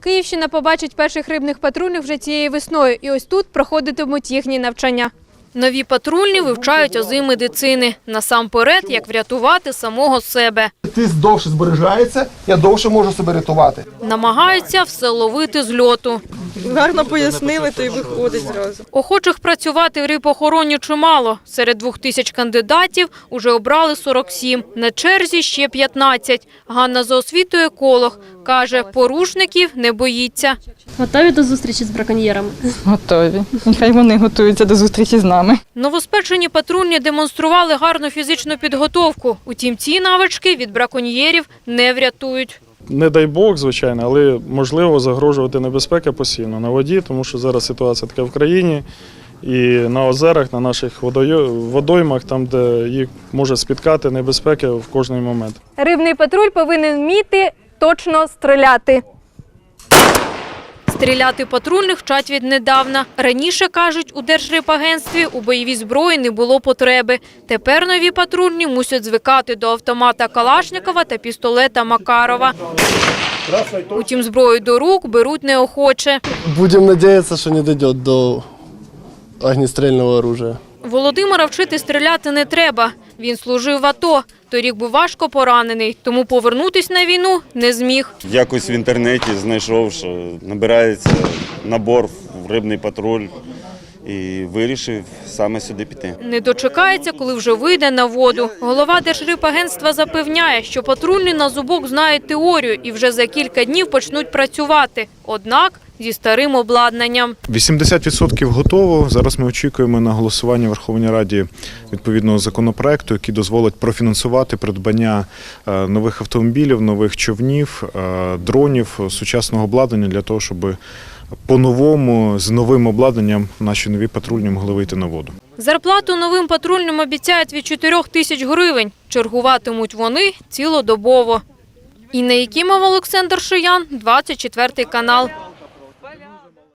Київщина побачить перших рибних патрульних вже цією весною, і ось тут проходитимуть їхні навчання. Нові патрульні вивчають ази медицини. Насамперед, як врятувати самого себе. Тиск довше збережається, я довше можу себе рятувати. Намагаються все ловити з льоту. Гарно пояснили, то й виходить зразу. Охочих працювати в рибохороні чимало. Серед двох тисяч кандидатів уже обрали 47. На черзі ще 15. Ганна за освітою еколог. Каже, порушників не боїться. Готові до зустрічі з браконьєрами? Готові. Нехай вони готуються до зустрічі з нами. Новоспечені патрульні демонстрували гарну фізичну підготовку. Утім, ці навички від браконьєрів не врятують. Не дай Бог, звичайно, але можливо загрожувати небезпека постійно на воді, тому що зараз ситуація така в країні. І на озерах, на наших водоймах, там, де їх може спіткати небезпеки в кожний момент. Рибний патруль повинен вміти точно стріляти. Стріляти патрульних вчать віднедавна. Раніше, кажуть, у Держрибагентстві у бойовій зброї не було потреби. Тепер нові патрульні мусять звикати до автомата Калашникова та пістолета Макарова. Утім, зброю до рук беруть неохоче. Будем сподіватися, що не дійде до огнестрільного оружия. Володимира вчити стріляти не треба. Він служив в АТО. Торік був важко поранений, тому повернутись на війну не зміг. Якось в інтернеті знайшов, що набирається набор в рибний патруль і вирішив саме сюди піти. Не дочекається, коли вже вийде на воду. Голова Держрибагентства запевняє, що патрульні на зубок знають теорію і вже за кілька днів почнуть працювати. Однак зі старим обладнанням. 80% готово. Зараз ми очікуємо на голосування в Верховній Раді відповідного законопроекту, який дозволить профінансувати придбання е, нових автомобілів, нових човнів, е, дронів, сучасного обладнання для того, щоб по-новому з новим обладнанням наші нові патрульні могли вийти на воду. Зарплату новим патрульним обіцяють від 4 тисяч гривень. Чергуватимуть вони цілодобово. Інна Якімова, Олександр Шиян, 24 канал.